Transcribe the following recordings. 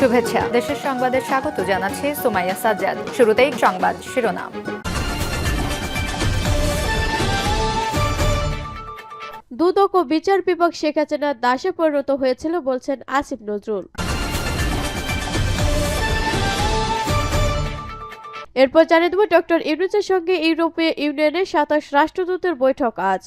শুভেচ্ছা। দেশের সংবাদে স্বাগত জানাচ্ছি সোমাইয়া সাজ্জাদ। শুরুতেই সংবাদ শিরোনাম। দুদক ও বিচার বিভাগ শেখ হাসিনার দাসে পরিণত হয়েছিল বলছেন আসিফ নজরুল। এরপর জানিয়ে দেব ডক্টর ইউনুসের সঙ্গে ইউরোপীয় ইউনিয়নের সাতাশ রাষ্ট্রদূতের বৈঠক আজ।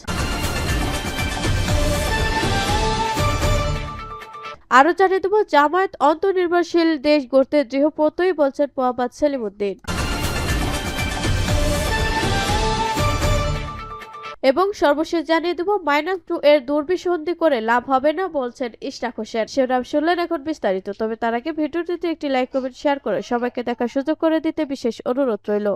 আরও জানিয়ে দেব, জামায়াত অন্তর্নির্ভরশীল দেশ গড়তে দৃঢ়প্রত্যয়ী বলছেন মোহাম্মদ সেলিমুদ্দিন। এবং সর্বশেষ জানিয়ে দেব, মাইনাস টু এর দুর্বিসন্ধি করে লাভ হবে না বলছেন ইশরাক হোসেন। শিরোনাম শুনলেন এখন বিস্তারিত, তবে তার আগে ভিডিওটিতে একটি লাইক কমেন্ট শেয়ার করে সবাইকে দেখার সুযোগ করে দিতে বিশেষ অনুরোধ রইল।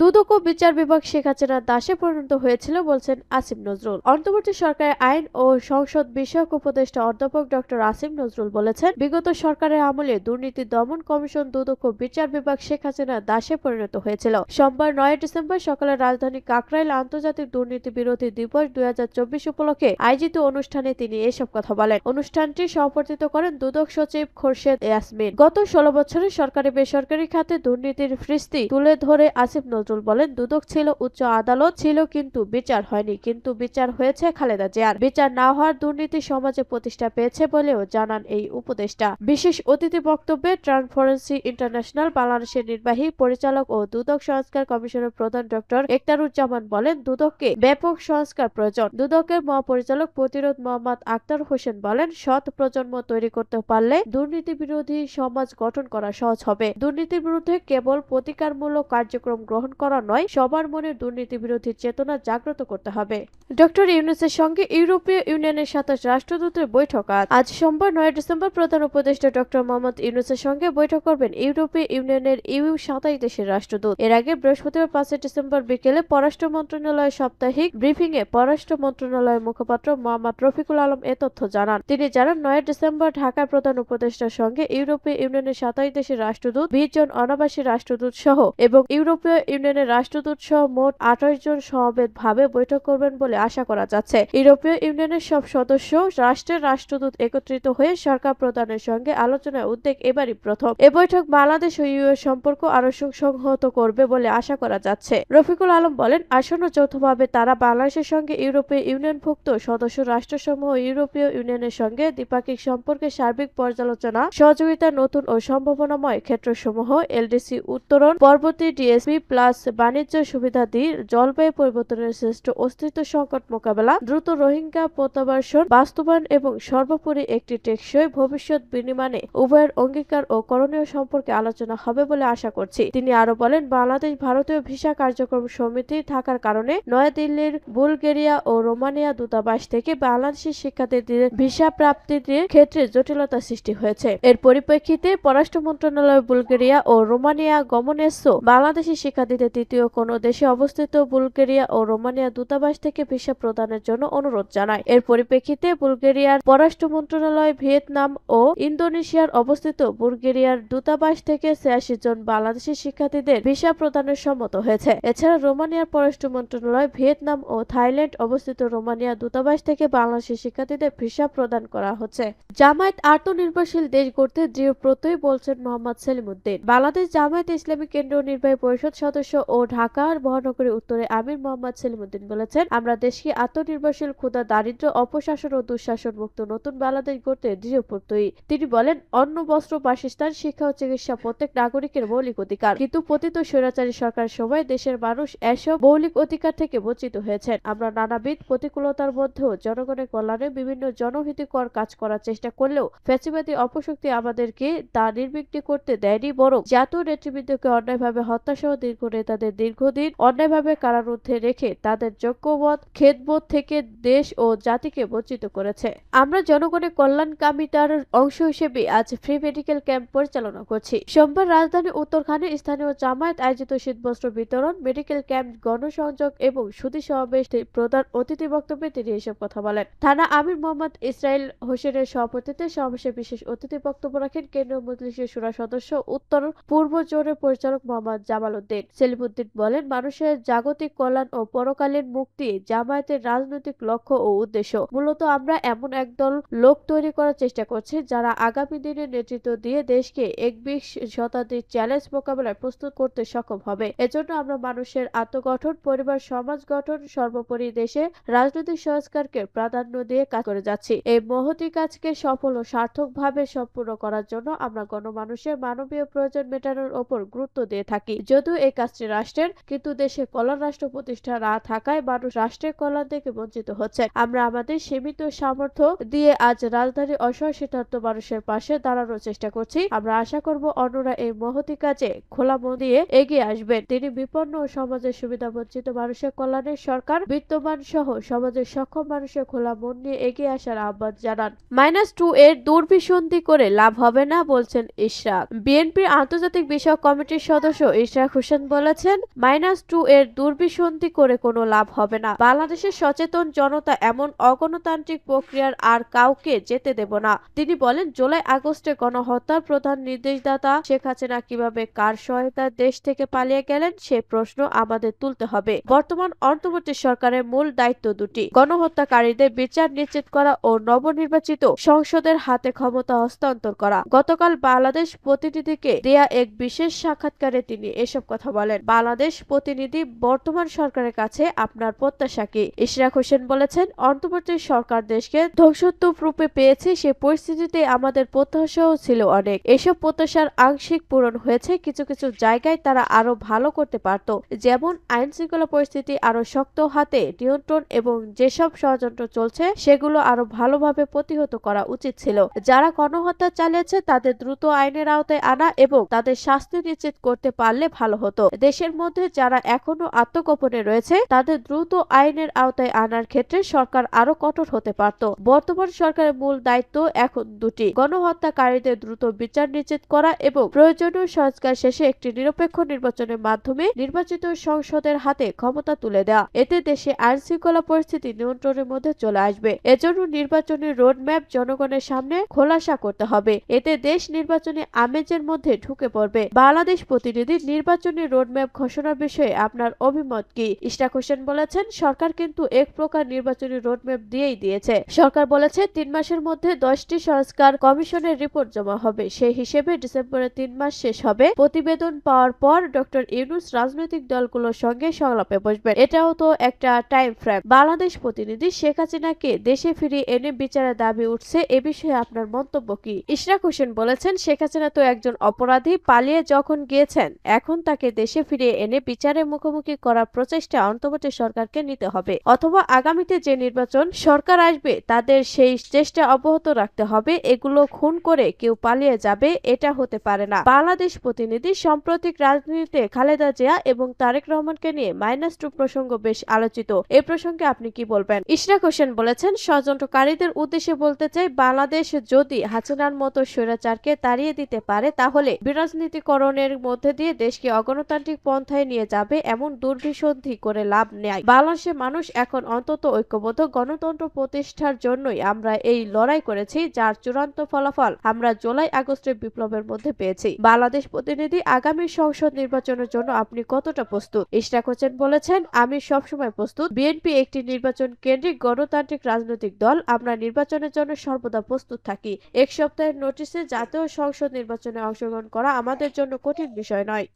দুদক ও বিচার বিভাগ শেখ হাসিনার দাসে পরিণত হয়েছিল বলছেন আসিফ নজরুল। অন্তর্বর্তী সরকারের আইন ও সংসদ বিষয়ক উপদেষ্টা অধ্যাপক ডক্টর আসিফ নজরুল বলেছেন, বিগত সরকারের আমলে দুর্নীতি দমন কমিশন দুদক ও বিচার বিভাগ শেখ হাসিনার দাসে পরিণত হয়েছিল। সোমবার নয় ডিসেম্বর সকালে রাজধানী কাকরাইল আন্তর্জাতিক দুর্নীতি বিরোধী দিবস দুই হাজার চব্বিশ উপলক্ষে আয়োজিত অনুষ্ঠানে তিনি এসব কথা বলেন। অনুষ্ঠানটি সভাপতিত্ব করেন দুদক সচিব খোরশেদ ইয়াসমিন। গত ষোলো বছরে সরকারি বেসরকারি খাতে দুর্নীতির ফ্রিস্তি তুলে ধরে আসিফ নজরুল বলেন, দুদক ছিল, উচ্চ আদালত ছিল, কিন্তু বিচার হয়নি। কিন্তু বিচার হয়েছে খালেদা জিয়ার। বিচার না হওয়ার দুর্নীতি সমাজে প্রতিষ্ঠা পেয়েছে বলেও জানান এই উপদেষ্টা। বিশেষ অতিথি বক্তব্যে ট্রান্সপারেন্সি ইন্টারন্যাশনাল বাংলাদেশের নির্বাহী পরিচালক ও দুদক সংস্কার কমিশনের প্রধান ডক্টর একতারুজ্জামান বলেন, দুদককে ব্যাপক সংস্কার প্রয়োজন। দুদকের মহাপরিচালক প্রতিরোধ মোহাম্মদ আক্তার হোসেন বলেন, সৎ প্রজন্ম তৈরি করতে পারলে দুর্নীতি বিরোধী সমাজ গঠন করা সহজ হবে। দুর্নীতির বিরুদ্ধে কেবল প্রতিকারমূলক কার্যক্রম গ্রহণ করা নয়, সবার মনে দুর্নীতি বিরোধী চেতনা জাগ্রত করতে হবে। ডক্টর ইউনুসের সঙ্গে ইউরোপীয় ইউনিয়নের সাতাশ রাষ্ট্রদূতের বৈঠক আজ। সোমবার, নয় ডিসেম্বর, প্রধান উপদেষ্টা ডক্টর মোহাম্মদ ইউনুসের সঙ্গে বৈঠক করবেন ইউরোপীয় ইউনিয়নের ইউ সাতাশ দেশের রাষ্ট্রদূত। এর আগে বৃহস্পতিবার, পাঁচই ডিসেম্বর বিকেলে পররাষ্ট্র মন্ত্রণালয়ের সাপ্তাহিক ব্রিফিং এ পররাষ্ট্র মন্ত্রণালয়ের মুখপাত্র মোহাম্মদ রফিকুল আলম এ তথ্য জানান। তিনি জানান, নয় ডিসেম্বর ঢাকার প্রধান উপদেষ্টার সঙ্গে ইউরোপীয় ইউনিয়নের সাতাশ দেশের রাষ্ট্রদূত, বিশ জন অনাবাসী রাষ্ট্রদূত সহ এবং ইউরোপীয় ইউনিয়নের রাষ্ট্রদূত সহ মোট আঠাশ জন সমবেত ভাবে বৈঠক করবেন বলে আশা করা যাচ্ছে। ইউরোপীয় ইউনিয়নের সব সদস্য রাষ্ট্রের রাষ্ট্রদূত একত্রিত হয়ে সরকার প্রধানের সঙ্গে আলোচনায় উদ্যোগ এবারই প্রথম। এ বৈঠক বাংলাদেশ ও ইউ সম্পর্ক আরও সুসংহত করবে বলে আশা করা যাচ্ছে। রফিকুল আলম বলেন, আসন্ন যৌথভাবে তারা বাংলাদেশের সঙ্গে ইউরোপীয় ইউনিয়নভুক্ত সদস্য রাষ্ট্রসমূহ ইউরোপীয় ইউনিয়নের সঙ্গে দ্বিপাক্ষিক সম্পর্কে সার্বিক পর্যালোচনা, সহযোগিতা, নতুন ও সম্ভাবনাময় ক্ষেত্রসমূহ, এলডিসি উত্তরণ, পরবর্তী ডিএসপি প্লাস বাণিজ্য সুবিধাদি, জলবায়ু পরিবর্তনের শ্রেষ্ঠ অস্তিত্ব সংকট মোকাবেলা, দ্রুত রোহিঙ্গা প্রত্যাবাসন, বাস্তবায়ন এবং সর্বোপরি একটি টেকসই ভবিষ্যৎ বিনিময়ে উভয়ের অঙ্গীকার ও করণীয় সম্পর্কে আলোচনা হবে বলে আশা করছি। তিনি আরও বলেন, বাংলাদেশ ভারতীয় ভিসা কার্যক্রম সমিতি থাকার কারণে নয়াদিল্লির বুলগেরিয়া ও রোমানিয়া দূতাবাস থেকে বাংলাদেশি শিক্ষার্থীদের ভিসা প্রাপ্তির ক্ষেত্রে জটিলতা সৃষ্টি হয়েছে। এর পরিপ্রেক্ষিতে পররাষ্ট্র মন্ত্রণালয় বুলগেরিয়া ও রোমানিয়া গমনেস্য বাংলাদেশি শিক্ষার্থীদের তৃতীয় কোনো দেশে অবস্থিত বুলগেরিয়া ও রোমানিয়া দূতাবাস থেকে ভিসা প্রদানের জন্য অনুরোধ জানায়। এর পরিপ্রেক্ষিতে বুলগেরিয়ার পররাষ্ট্র মন্ত্রণালয়, ভিয়েতনাম ও ইন্দোনেশিয়ার অবস্থিত বুলগেরিয়ার দূতাবাস থেকে ছিয়াশি জন বাংলাদেশি শিক্ষার্থীদের ভিসা প্রদানের সম্মত হয়েছে। এছাড়া রোমানিয়ার পররাষ্ট্র মন্ত্রণালয়, ভিয়েতনাম ও থাইল্যান্ড অবস্থিত রোমানিয়া দূতাবাস থেকে বাংলাদেশি শিক্ষার্থীদের ভিসা প্রদান করা হচ্ছে। জামায়াত আত্মনির্ভরশীল দেশ গড়তে দৃঢ় প্রত্যয় বলছেন মোহাম্মদ সেলিমুদ্দিন। বাংলাদেশ জামায়াত ইসলামী কেন্দ্রীয় নির্বাহী পরিষদ সদস্য ও ঢাকার মহানগরী উত্তরে আমির মোহাম্মদ সেলিমুদ্দিন বলেছেন, আমরা দেশকে আত্মনির্ভরশীল ক্ষুদা দারিদ্র অপশাসন ও দুঃশাসন মুক্ত নতুন বাংলাদেশ গড়তে দৃঢ় প্রত্যয়ী তিনি বলেন, অন্ন, বস্ত্র, বাসস্থান, শিক্ষা ও চিকিৎসা প্রত্যেক নাগরিকের মৌলিক অধিকার। কিন্তু পতিত স্বৈরাচারী সরকারের সময় দেশের মানুষ এসব মৌলিক অধিকার থেকে বঞ্চিত হয়েছেন। আমরা নানাবিধ প্রতিকূলতার মধ্যেও জনগণের কল্যাণে বিভিন্ন জনহিতকর কাজ করার চেষ্টা করলেও ফ্যাসিবাদী অপশক্তি আমাদেরকে তা নির্বিঘ্ন করতে দেয়নি, বরং জাতীয় নেতৃবৃন্দকে অন্যায়ভাবে হত্যাসহ দীর্ঘ নেতাদের দীর্ঘদিন অন্যায়ভাবে কারারুদ্ধে রেখে তাদের যোগ্যবোধ খেদবোধ থেকে দেশ ও জাতিকে বঞ্চিত করেছে। আমরা জনগণের কল্যাণকামিতার অংশ হিসেবে আজ ফ্রি মেডিকেল ক্যাম্প পরিচালনা করছি। সোমবার রাজধানী উত্তরখানে স্থানীয় জামায়াত আয়োজিত শীতবস্ত্র বিতরণ, মেডিকেল ক্যাম্প, গণসংযোগ এবং সুদী সমাবেশ প্রধান অতিথি বক্তব্যে তিনি এসব কথা বলেন। থানা আমির মোহাম্মদ ইসরাইল হোসেনের সভাপতিত্বে সমাবেশে বিশেষ অতিথি বক্তব্য রাখেন কেন্দ্রীয় মজলিসের সুরা সদস্য উত্তর পূর্ব জোনের পরিচালক মোহাম্মদ জামাল উদ্দিন। সেলিমুদ্দিন বলেন, মানুষের জাগতিক কল্যাণ ও পরকালীন মুক্তি জামায়াতের রাজনৈতিক লক্ষ্য ও উদ্দেশ্য। মূলত আমরা এমন একদল লোক তৈরি করার চেষ্টা করছি যারা আগামী দিনে নেতৃত্ব দিয়ে দেশকে একবিশ শতাব্দীর চ্যালেঞ্জ মোকাবেলায় প্রস্তুত করতে সক্ষম হবে। এজন্য আমরা মানুষের আত্মগঠন, পরিবার, সমাজ গঠন, সর্বোপরি দেশে রাজনৈতিক সংস্কারকে প্রাধান্য দিয়ে কাজ করে যাচ্ছি। এই মহতি কাজকে সফল ও সার্থকভাবে সম্পূর্ণ করার জন্য আমরা গণমানুষের মানবীয় প্রয়োজন মেটানোর ওপর গুরুত্ব দিয়ে থাকি। যদিও এই কাজটি রাষ্ট্রের, কিন্তু দেশে কল্যাণ রাষ্ট্র প্রতিষ্ঠা না থাকায় মানুষ রাষ্ট্রের কল্যাণ থেকে বঞ্চিত হচ্ছে। আমরা আমাদের সীমিত সামর্থ্য দিয়ে আজ রাজধানী অসহায় সিদ্ধার্থ মানুষের পাশে দাঁড়ানোর চেষ্টা করছি। আমরা আশা করব অন্যরা এই মহতি কাজে খোলা মন দিয়ে এগিয়ে আসবেন। তিনি বিপন্ন ও সমাজের সুবিধা বঞ্চিত মানুষের কল্যাণে সরকার বিত্তমান সহ সমাজের সক্ষম মানুষের খোলা মন নিয়ে এগিয়ে আসার আহ্বান জানান। মাইনাস টু এর দুর্বিসন্ধি করে লাভ হবে না, বলছেন ইশরাক। বিএনপির আন্তর্জাতিক বিষয়ক কমিটির সদস্য ইশরাক হোসেন বলেছেন, মাইনাস টু এর দুর্বিসন্ধি করে কোনো লাভ হবে না। বাংলাদেশের সচেতন জনতা এমন অগণতান্ত্রিক প্রক্রিয়ার আর কাউকে যেতে দেব না। তিনি বলেন, জুলাই আগস্টে গণহত্যার প্রধান নির্দেশদাতা শেখ হাসিনা কীভাবে কার সহায়তায় দেশ থেকে পালিয়ে গেলেন, সে প্রশ্ন আমাদের তুলতে হবে। বর্তমান অন্তর্বর্তী সরকারের মূল দায়িত্ব দুটি, গণহত্যাকারীদের বিচার নিশ্চিত করা ও নবনির্বাচিত সংসদের হাতে ক্ষমতা হস্তান্তর করা। গতকাল বাংলাদেশ প্রতিনিধিকে দেয়া এক বিশেষ সাক্ষাৎকারে তিনি এসব কথা বলেন। বাংলাদেশ প্রতিনিধি বর্তমান সরকারের কাছে আপনার প্রত্যাশা কি ইশরাক হোসেন বলেছেন, অন্তর্বর্তী সরকার দেশকে ধ্বংসত্ব রূপে পেয়েছে, সে পরিস্থিতিতে আমাদের প্রত্যাশাও ছিল অনেক। এসব প্রত্যাশার আংশিক পূরণ হয়েছে, কিছু কিছু জায়গায় তারা আরও ভালো করতে পারত, যেমন আইন শৃঙ্খলা পরিস্থিতি আরও শক্ত হাতে নিয়ন্ত্রণ এবং যেসব ষড়যন্ত্র চলছে, সেগুলো আরও ভালোভাবে প্রতিহত করা উচিত ছিল। যারা গণহত্যা চালিয়েছে, তাদের দ্রুত আইনের আওতায় আনা এবং তাদের শাস্তি নিশ্চিত করতে পারলে ভালো হতো। দেশের মধ্যে যারা এখনও আত্মগোপনে রয়েছে, তাদের দ্রুত আইনের আওতায় আনার ক্ষেত্রে সরকার আরও কঠোর হতে পারত। বর্তমান সরকারের মূল দায়িত্ব এখন দুটি, গণহত্যাকারীদের দ্রুত বিচার নিশ্চিত করা এবং প্রয়োজনীয় সংস্কার শেষে একটি নিরপেক্ষ নির্বাচনের মাধ্যমে নির্বাচিত সংসদের হাতে ক্ষমতা তুলে দেওয়া। এতে দেশে আইন শৃঙ্খলা পরিস্থিতি নিয়ন্ত্রণের মধ্যে চলে আসবে। এজন্য নির্বাচনী রোডম্যাপ জনগণের সামনে খোলাসা করতে হবে। এতে দেশ নির্বাচনী আমেজের মধ্যে ঢুকে পড়বে। বাংলাদেশ প্রতিনিধি নির্বাচনী রোডম্যাপ ঘোষণার বিষয়ে আপনার অভিমত কি? ইশরাক হোসেন বলেছেন, সরকার কিন্তু এক প্রকার নির্বাচনী রোডম্যাপ দিয়েই দিয়েছে। সরকার বলেছে, তিন মাসের মধ্যে দশটি সংস্কার কমিশনের রিপোর্ট জমা হবে। সেই হিসেবে ডিসেম্বরের তিন মাস শেষ হবে। প্রতিবেদন পাওয়ার পর ডক্টর ইউনুস রাজনৈতিক দলগুলোর সঙ্গে সংলাপে বসবেন। এটাও তো একটা টাইম ফ্রেম বাংলাদেশ প্রতিনিধি শেখ হাসিনাকে দেশে ফিরিয়ে এনে বিচারের দাবি উঠছে, এ বিষয়ে আপনার মন্তব্য কি? ইশরাক হোসেন বলেছেন, শেখ হাসিনা তো একজন অপরাধী, পালিয়ে যখন গিয়েছেন, এখন তাকে দেশে ফিরিয়ে এনে বিচারের মুখোমুখি করার প্রচেষ্টা অন্তর্বর্তী সরকারকে নিতে হবে। অথবা আগামীতে যে নির্বাচন সরকার আসবে, তাদের সেই চেষ্টা অব্যাহত রাখতে হবে। এগুলো খুন করে কেউ পালিয়ে যাবে, এটা হতে পারে না। বাংলাদেশ প্রতিনিধি সাম্প্রতিক রাজনীতিতে খালেদা জিয়া এবং তারেক রহমানকে নিয়ে মাইনাস টু প্রসঙ্গ বেশ আলোচিত। এ প্রসঙ্গে আপনি কি বলবেন? ইশরাক হোসেন বলেছেন, ষড়যন্ত্রকারীদের উদ্দেশ্যে বলতে চাই, বাংলাদেশ যদি হাসিনার মতো স্বৈরাচারকে তাড়িয়ে দিতে পারে, তাহলে বিরাজনীতিকরণের মধ্যে দিয়ে দেশকে অগণতান্ত্রিক পন্থায় নিয়ে যাবে এমন দুর্বিসন্ধি করে লাভ নেয় বাংলাদেশের মানুষ এখন অন্তত ঐক্যবদ্ধ গণতন্ত্র প্রতিষ্ঠার জন্যই আমরা এই লড়াই করেছি, যার চূড়ান্ত ফলাফল আমরা জুলাই আগস্টের বিপ্লবের মধ্যে পেয়েছি। বাংলাদেশ প্রতিনিধি আগামী সংসদ নির্বাচনের জন্য আপনি কতটা প্রস্তুত? ইশরাক হোসেন বলেছেন, আমি সবসময় প্রস্তুত। বিএনপি একটি নির্বাচন কেন্দ্রিক গণতান্ত্রিক রাজনৈতিক দল, আমরা নির্বাচনের জন্য সর্বদা প্রস্তুত থাকি। এক সপ্তাহের নোটিশে জাতীয় সংসদ নির্বাচনে অংশগ্রহণ করা আমাদের জন্য কঠিন বিষয় নয়।